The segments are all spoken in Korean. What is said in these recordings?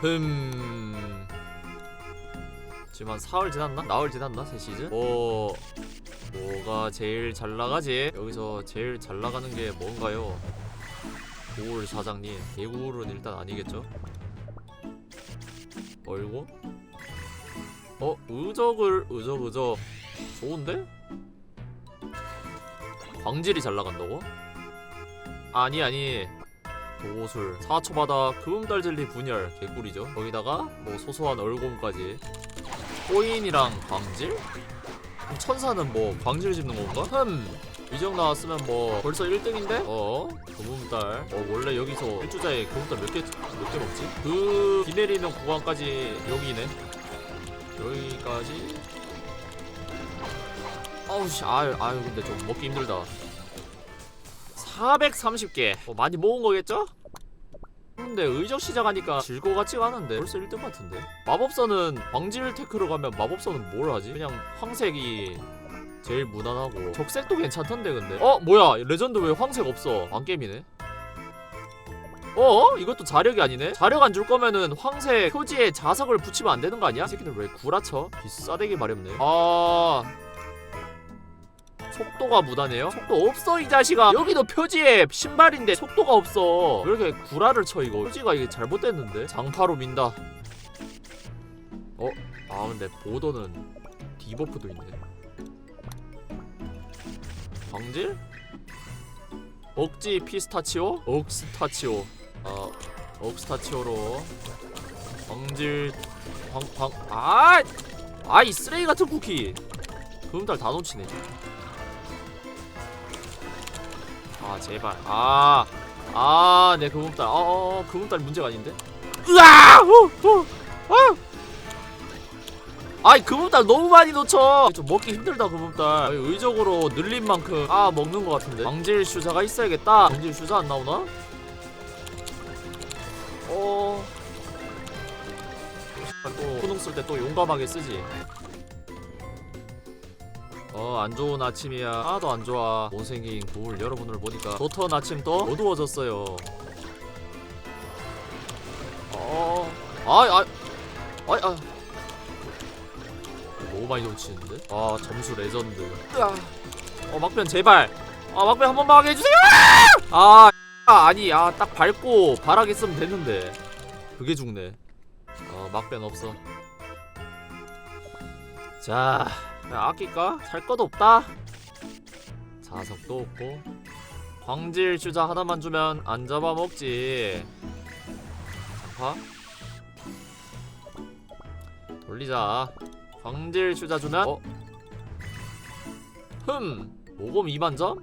흠 지금 한 사흘 지났나? 나흘 지났나? 새 시즌? 뭐 뭐가 제일 잘 나가지? 여기서 제일 잘 나가는 게 뭔가요? 고울 사장님 개구울은 일단 아니겠죠? 얼고? 어? 의적을 의적 의적 좋은데? 광질이 잘 나간다고? 아니 아니 도술 4초마다 금음달 젤리 분열 개꿀이죠 거기다가 뭐 소소한 얼곰까지 코인이랑 광질? 천사는 뭐 광질 집는 건가? 흠이 정도 나왔으면 뭐 벌써 1등인데? 어? 금음달 어 원래 여기서 1주자에 금음달 몇 개 몇개 먹지? 그비 내리는 구간까지 여기네 여기까지 아우씨 아유 아유 근데 좀 먹기 힘들다 430개 어, 많이 모은 거겠죠? 근데 의적 시작하니까 질것 같지가 않은데 벌써 1등 같은데 마법서는 광질 테크로 가면 마법서는 뭘 하지? 그냥 황색이 제일 무난하고 적색도 괜찮던데 근데 어? 뭐야 레전드 왜 황색 없어 안 게임이네 어? 이것도 자력이 아니네? 자력 안 줄 거면은 황색 표지에 자석을 붙이면 안 되는 거 아니야? 이 새끼들 왜 구라쳐? 비싸대기 마렵네 아... 속도가 무다네요? 속도 없어 이 자식아 여기도 표지에 신발인데 속도가 없어 왜 이렇게 구라를 쳐 이거 표지가 이게 잘못됐는데 장파로 민다 어? 아 근데 보더는 디버프도 있네 광질? 억지 피스타치오? 억스타치오 어 억스타치오로 광질 광광 아! 아이 쓰레기 같은 쿠키 금달 다 놓치네 아 제발 아 아, 네 금음달. 어, 어, 어, 금음달 문제가 아닌데. 으아! 아! 아이 금음달 너무 많이 놓쳐. 좀 먹기 힘들다 금음달. 아니, 의적으로 늘린 만큼 아 먹는 것 같은데. 광질 슈자가 있어야겠다. 광질 슈자 안 나오나? 어. 또 후능 쓸 때 또 용감하게 쓰지. 어, 안 좋은 아침이야. 하나도 안 좋아. 못생긴 구울 여러분을 보니까 좋던 아침 또 어두워졌어요. 어, 아, 아, 아, 아. 너무 많이 놓치는데? 아, 점수 레전드. 어, 막변 제발. 아, 막변 한 번만 하게 해주세요. 아, 아, 아니, 아, 딱 밟고 바라게 쓰면 됐는데. 그게 죽네. 어, 막변 없어. 자, 그냥 아낄까? 살 것도 없다. 자석도 없고. 광질 슈자 하나만 주면 안 잡아먹지. 장파? 돌리자. 광질 슈자 주면 어? 흠. 모금 2만 점?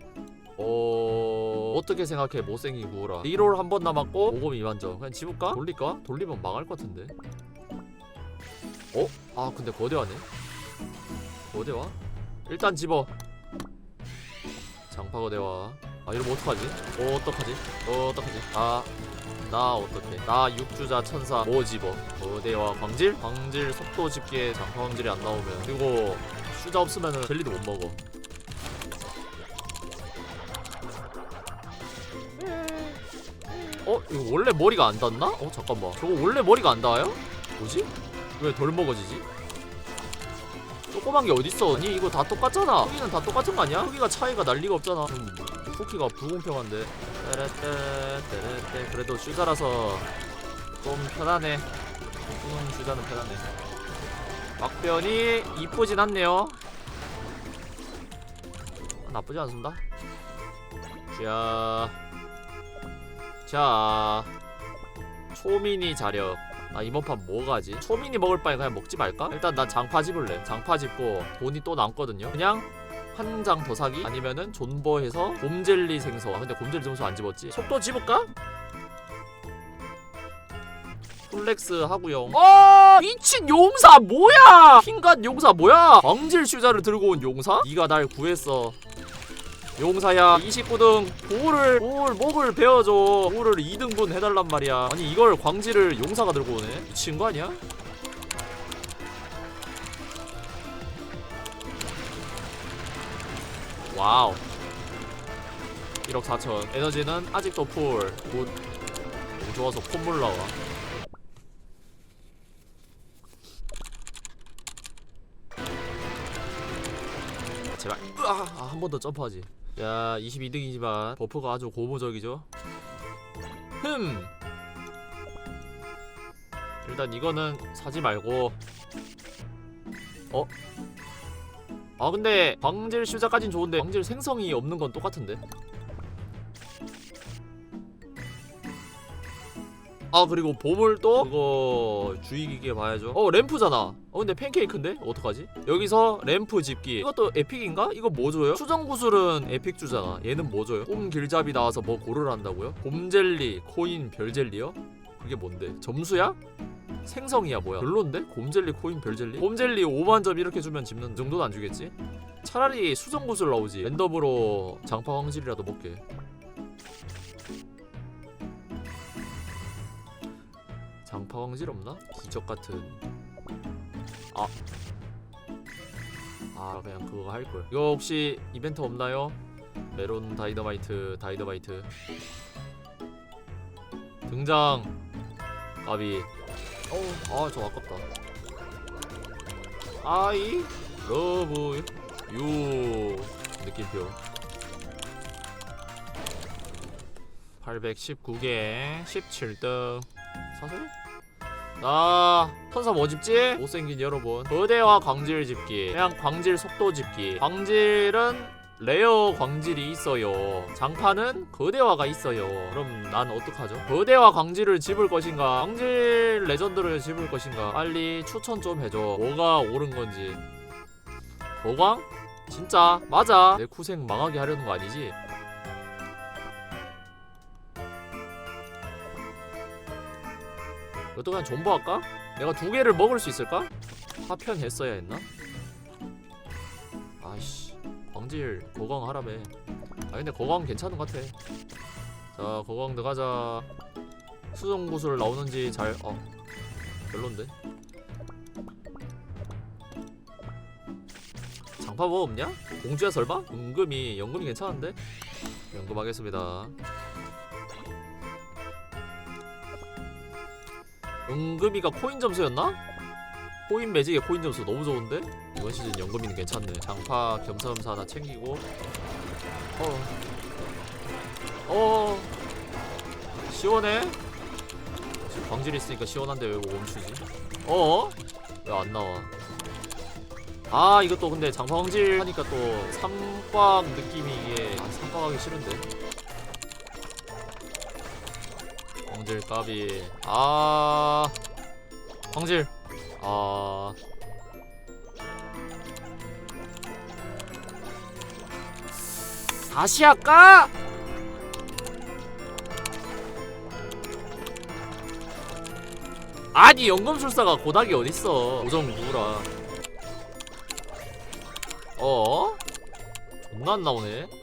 어... 어떻게 생각해 못생긴 구우라 리롤 한번 남았고 모금 2만 점 그냥 집을까? 돌릴까? 돌리면 망할 것 같은데 어? 아 근데 거대하네 거대와? 일단 집어 장파 거대와 아 이러면 어떡하지? 어 어떡하지? 어 어떡하지? 아 나 어떡해 나 육주자 천사 뭐 집어 거대와 광질? 광질 속도 집기에 장파 광질이 안 나오면 그리고 슈자 없으면은 젤리도 못 먹어 어? 이거 원래 머리가 안 닿나? 어 잠깐만 저거 원래 머리가 안 닿아요? 뭐지? 왜 덜 먹어지지? 조그만 게 어딨어 아니? 이거 다 똑같잖아. 크기는 다 똑같은 거 아니야? 크기가 차이가 날 리가 없잖아. 음, 쿠키가 불공평한데. 따라따 따라따 그래도 슈자라서 좀 편하네. 음 슈자는 편하네. 막변이 이쁘진 않네요. 아, 나쁘지 않습니다. 자, 자 초미니 자력 아 이번 판 뭐가지? 초미니 먹을 바에 그냥 먹지 말까? 일단 난 장파 집을래. 장파 집고 돈이 또 남거든요. 그냥 한 장 더 사기? 아니면은 존버해서 곰젤리 생서 아 근데 곰젤리 점수 안 집었지? 속도 집을까? 플렉스 하구용. 어! 미친 용사 뭐야? 킹갓 용사 뭐야? 광질 슈자를 들고 온 용사? 네가 날 구했어 용사야 29등 고울을 고울 목을 베어줘. 고울을 2등분 해달란 말이야. 아니 이걸 광지를 용사가 들고 오네. 미친 거 아니야? 와우. 1억 4천. 에너지는 아직도 풀곧 너무 좋아서 콧물 나와. 제발. 아, 한 번 더 점프하지 야 22등이지만 버프가 아주 고무적이죠? 흠! 일단 이거는 사지 말고. 어? 아 근데 광질 슈자까진 좋은데 광질 생성이 없는 건 똑같은데 아 그리고 보물도 그거 주의 깊게 봐야죠. 어 램프잖아. 어 근데 팬케이크인데? 어떡하지? 여기서 램프 집기. 이것도 에픽인가? 이거 뭐 줘요? 수정구슬은 에픽 주잖아. 얘는 뭐 줘요? 꼼 길잡이 나와서 뭐 고르란다고요? 곰젤리 코인 별젤리요? 그게 뭔데? 점수야? 생성이야 뭐야? 별론데? 곰젤리 코인 별젤리? 곰젤리 5만점 이렇게 주면 집는 그 정도는 안 주겠지? 차라리 수정구슬 나오지. 랜덤으로 장파 황질이라도 먹게 황질 없나? 기적 같은 아. 아 그냥 그거 할걸 이거 혹시 이벤트 없나요? 메론 다이너마이트 다이너마이트 등장 까비 어우 아저 아깝다 아이 러브 유 느낌표 819개 17등 사슬? 나 천사 뭐 집지? 못생긴 여러분. 거대화 광질 집기. 그냥 광질 속도 집기. 광질은 레어 광질이 있어요. 장판은 거대화가 있어요. 그럼 난 어떡하죠? 거대화 광질을 집을 것인가? 광질 레전드를 집을 것인가? 빨리 추천 좀 해줘. 뭐가 옳은 건지. 거광? 진짜? 맞아. 내 쿠생 망하게 하려는 거 아니지? 이것도 그냥 존버할까? 내가 두 개를 먹을 수 있을까? 파편 했어야 했나? 아이씨 광질 거광 하라며 아 근데 거광 괜찮은 것 같아 자 거광 들어가자 수정구슬 나오는지 잘.. 어 별론데 장파 뭐 없냐? 공주야 설마? 은금이 연금이 괜찮은데? 연금하겠습니다 은금이가 코인 점수였나? 코인 매직의 코인 점수 너무 좋은데? 이번 시즌 연금이는 괜찮네 장파 겸사겸사 하나 챙기고 어. 어. 시원해? 지금 광질 있으니까 시원한데 왜 멈추지? 어? 왜 안 나와? 아 이것도 근데 장파 광질 하니까 또 삼광 느낌이 이게 아 삼광 하기 싫은데 광질 까비. 아 광질. 아. 다시 할까? 아니 연금술사가 고닥이 어딨어? 오정 누구라? 어? 존나 안 나오네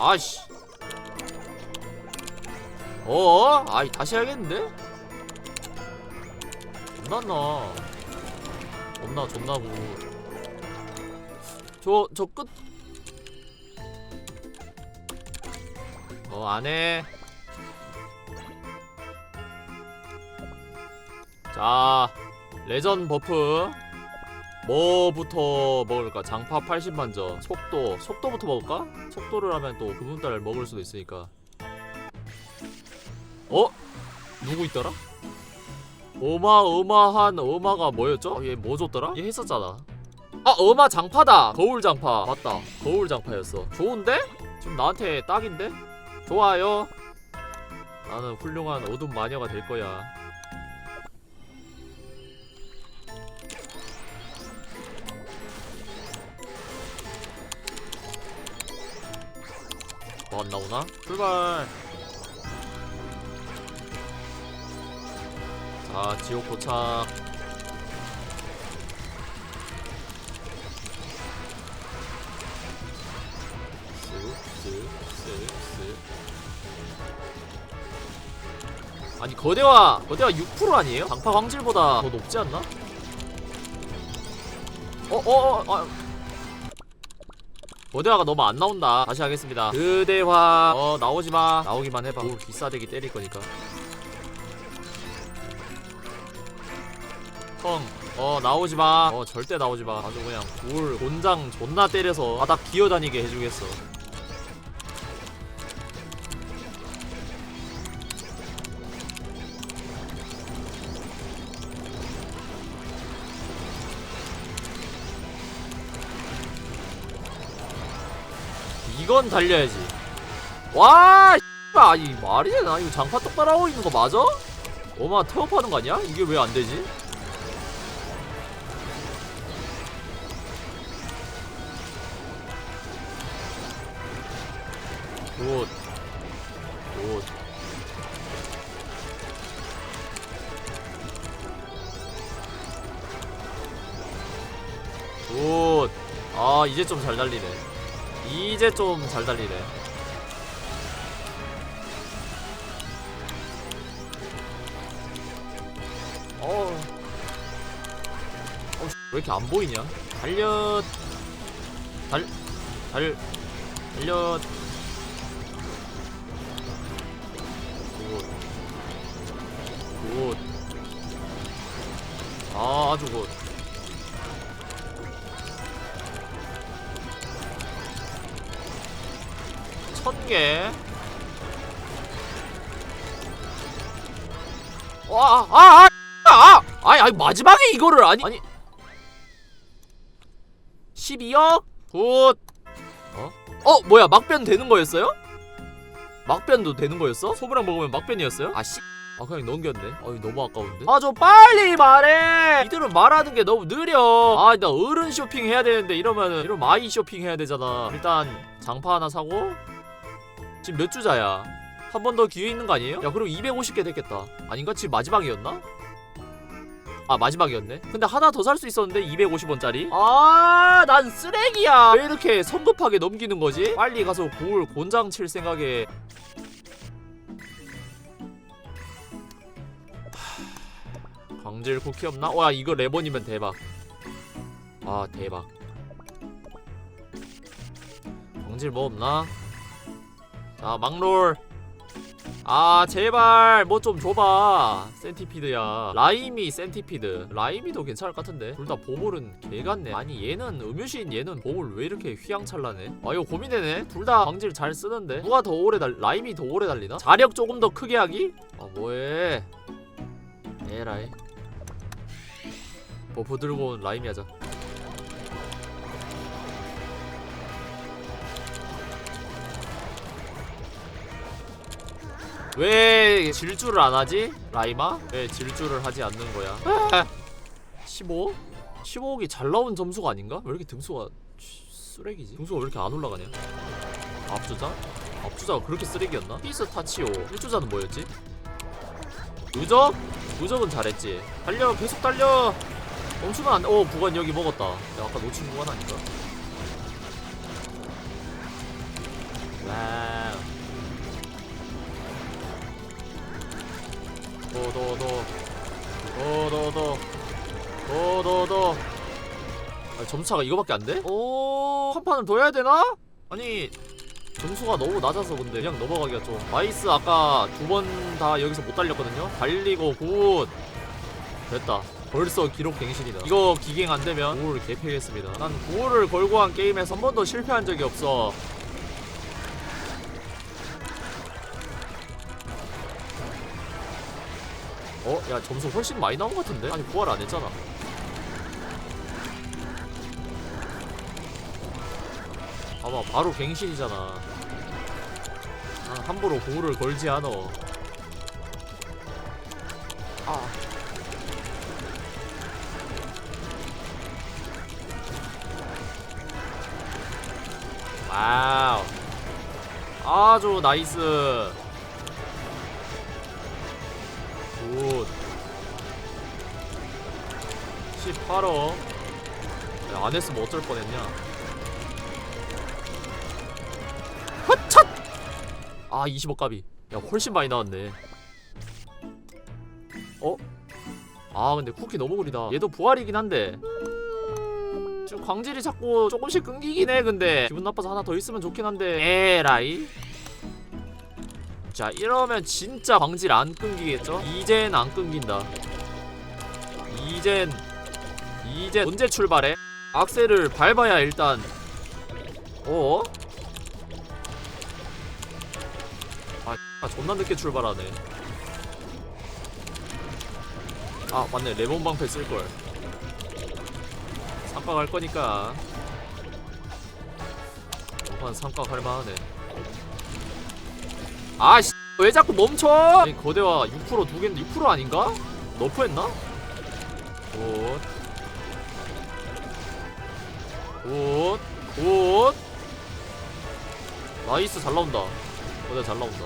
아씨 어? 아이 다시 해야겠는데? 존나 안 나. 존나 존나고. 저 저 끝. 어 안해. 자 레전 버프 뭐부터 먹을까? 장파 80만 점 속도 속도부터 먹을까? 속도를 하면 또 금음달 먹을 수도 있으니까 어? 누구 있더라? 어마어마한 어마가 뭐였죠? 얘 뭐 줬더라? 얘 했었잖아 아 어마 장파다 거울 장파 맞다 거울 장파였어 좋은데? 지금 나한테 딱인데? 좋아요 나는 훌륭한 어둠 마녀가 될 거야 뭐 안 나오나? 출발 자 지옥 도착 아니 거대화 거대화 6% 아니에요? 장파 광질보다 더 높지 않나? 어어어 어, 어. 거대화가 너무 안 나온다. 다시 하겠습니다. 그대화. 어 나오지마. 나오기만 해봐. 오 기싸대기 때릴 거니까. 형, 어 나오지 마. 어 절대 나오지 마. 아주 그냥 돌 곤장 존나 때려서 바닥 기어다니게 해주겠어. 이건 달려야지. 와, 아, 이 말이 되나? 이거 장판 똑바로 하고 있는 거 맞아? 어마 태업하는 거 아니야? 이게 왜 안 되지? 굿. 굿. 굿. 아, 이제 좀 잘 달리네. 이제 좀 잘 달리네. 어. 어, 씨, 왜 이렇게 안 보이냐? 달려. 달, 달, 달려. 굿. 굿. 아, 아주 굿. 천 개. 와, 아, 아, 아, 아, 아니, 아니 마지막에 이거를 아니, 아니. 12억? 굿. 어? 어, 뭐야? 막변 되는 거였어요? 막변도 되는 거였어? 소브랑 먹으면 막변이었어요? 아 씨. 아 그냥 넘겼네. 아 이 너무 아까운데. 아좀 빨리 말해. 이들은 말하는 게 너무 느려. 아 나 어른 쇼핑 해야 되는데 이러면은 이런 마이 쇼핑 해야 되잖아. 일단 장파 하나 사고. 지금 몇 주자야? 한 번 더 기회 있는 거 아니에요? 야 그럼 250개 됐겠다. 아닌가? 지금 마지막이었나? 아 마지막이었네. 근데 하나 더 살 수 있었는데 250원짜리. 아, 난 쓰레기야. 왜 이렇게 성급하게 넘기는 거지? 빨리 가서 고울 곤장 칠 생각에. 하, 광질 쿠키 없나? 와 이거 레몬이면 대박. 아 대박. 광질 뭐 없나? 자 막롤. 아 제발. 뭐 좀 줘봐. 센티피드야. 라임이 센티피드. 라임이도 괜찮을 것 같은데. 둘 다 보물은 개같네. 아니 얘는 음유시인 얘는 보물 왜 이렇게 휘황찬란해? 아 이거 고민되네. 둘 다 광질 잘 쓰는데. 누가 더 오래 달 라임이 더 오래 달리나? 자력 조금 더 크게 하기? 아 뭐해? 에라이. 버프 들고 온 라임이 하자 왜 질주를 안 하지? 라이마? 왜 질주를 하지 않는 거야? 15? 15억이 잘 나온 점수가 아닌가? 왜 이렇게 등수가 쓰레기지? 등수가 왜 이렇게 안 올라가냐? 앞주자? 앞주자가 그렇게 쓰레기였나? 피스 타치오 1주자는 뭐였지? 누적? 누적은 잘했지 달려 계속 달려 멈추면 안 돼. 어 구간 여기 먹었다 내가 아까 놓친 구간 아닌가? 와 우 도도도. 도도도. 도도도. 아, 점수차가 이거밖에 안 돼? 오, 한 판을 더 해야 되나? 아니 점수가 너무 낮아서 근데 그냥 넘어가기가 좀. 마이스 아까 두 번 다 여기서 못 달렸거든요? 달리고 굿. 됐다. 벌써 기록 갱신이다. 이거 기갱 안 되면 9를 개패겠습니다. 난 9를 걸고 한 게임에서 한 번도 실패한 적이 없어 야 점수 훨씬 많이 나온 것 같은데? 아니 부활 안 했잖아. 아마 바로 갱신이잖아. 아, 함부로 공을 걸지 않어 아. 와우. 아주 나이스 18억 야, 안 했으면 어쩔 뻔했냐. 헛첫 아 20억 값이 야 훨씬 많이 나왔네. 어? 아 근데 쿠키 너무 구리다. 얘도 부활이긴 한데. 지금 광질이 자꾸 조금씩 끊기긴 해 근데. 기분 나빠서 하나 더 있으면 좋긴 한데. 에라이. 자 이러면 진짜 광질 안 끊기겠죠? 이젠 안 끊긴다. 이젠 이제 언제 출발해? 악셀을 밟아야 일단 어? 아, 아 존나 늦게 출발하네 아 맞네 레몬 방패 쓸걸 삼각 할 거니까 이번 삼각 할 만하네 아씨 왜 자꾸 멈춰 거대와 6%두 개인데 6% 아닌가? 너프했나? 굿. 굿. 굿. 나이스 잘 나온다. 거대 잘 나온다.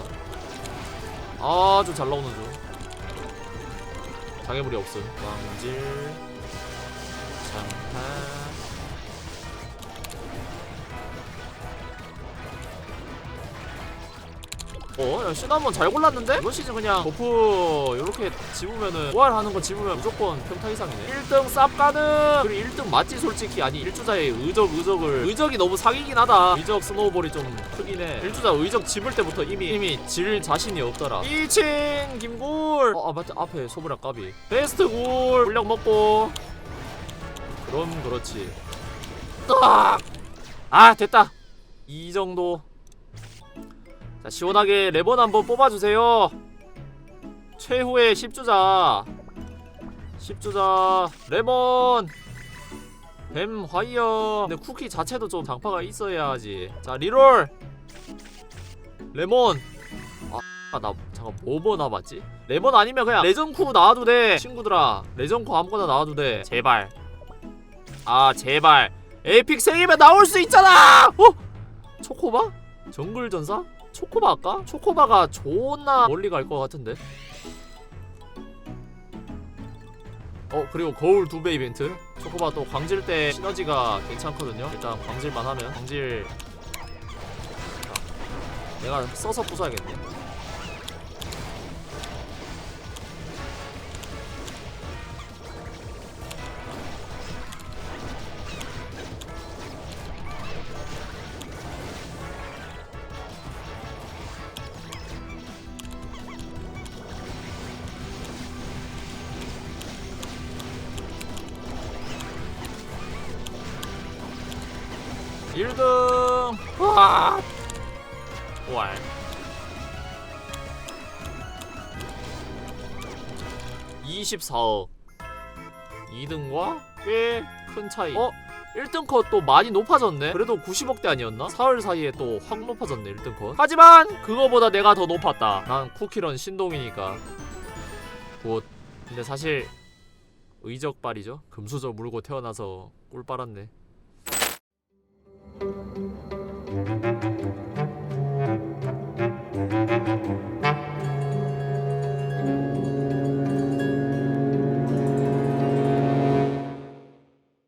아주 잘 나오는 중. 장애물이 없음. 광질. 장판. 어? 야, 시나몬 잘 골랐는데? 이번 시즌 그냥 버프 요렇게 집으면은 부활하는 거 집으면 무조건 평타 이상이네. 1등 쌉 가는 그리고 1등 맞지 솔직히. 아니 1주자의 의적 의적을. 의적이 너무 사기긴 하다. 의적 스노우볼이 좀 크긴 해. 1주자 의적 집을 때부터 이미 이미 질 자신이 없더라. 1층 김굴 어 아, 맞다. 앞에 소브라 까비. 베스트 굴 물량 먹고. 그럼 그렇지. 딱! 아 됐다. 이 정도 자 시원하게 레몬 한번 뽑아주세요. 최후의 10주자. 10주자 레몬. 뱀 화이어. 근데 쿠키 자체도 좀 장파가 있어야지. 자 리롤. 레몬. 아나 잠깐 뭐뭐 남았지? 레몬 아니면 그냥 레전쿠 나와도 돼 친구들아. 레전쿠 아무거나 나와도 돼. 제발. 아 제발. 에픽 생이면 나올 수 있잖아! 어? 초코바? 정글 전사? 초코바 할까? 초코바가 존나 멀리 갈 것 같은데? 어 그리고 거울 두 배 이벤트. 초코바 또 광질 때 시너지가 괜찮거든요. 일단 광질만 하면 광질. 자, 내가 써서 부숴야겠네 24억. 2등과 꽤 큰 차이. 어? 1등 컷 또 많이 높아졌네. 그래도 90억대 아니었나? 사흘 사이에 또 확 높아졌네 1등 컷. 하지만 그거보다 내가 더 높았다. 난 쿠키런 신동이니까. 곧 근데 사실 의적발이죠. 금수저 물고 태어나서 꿀 빨았네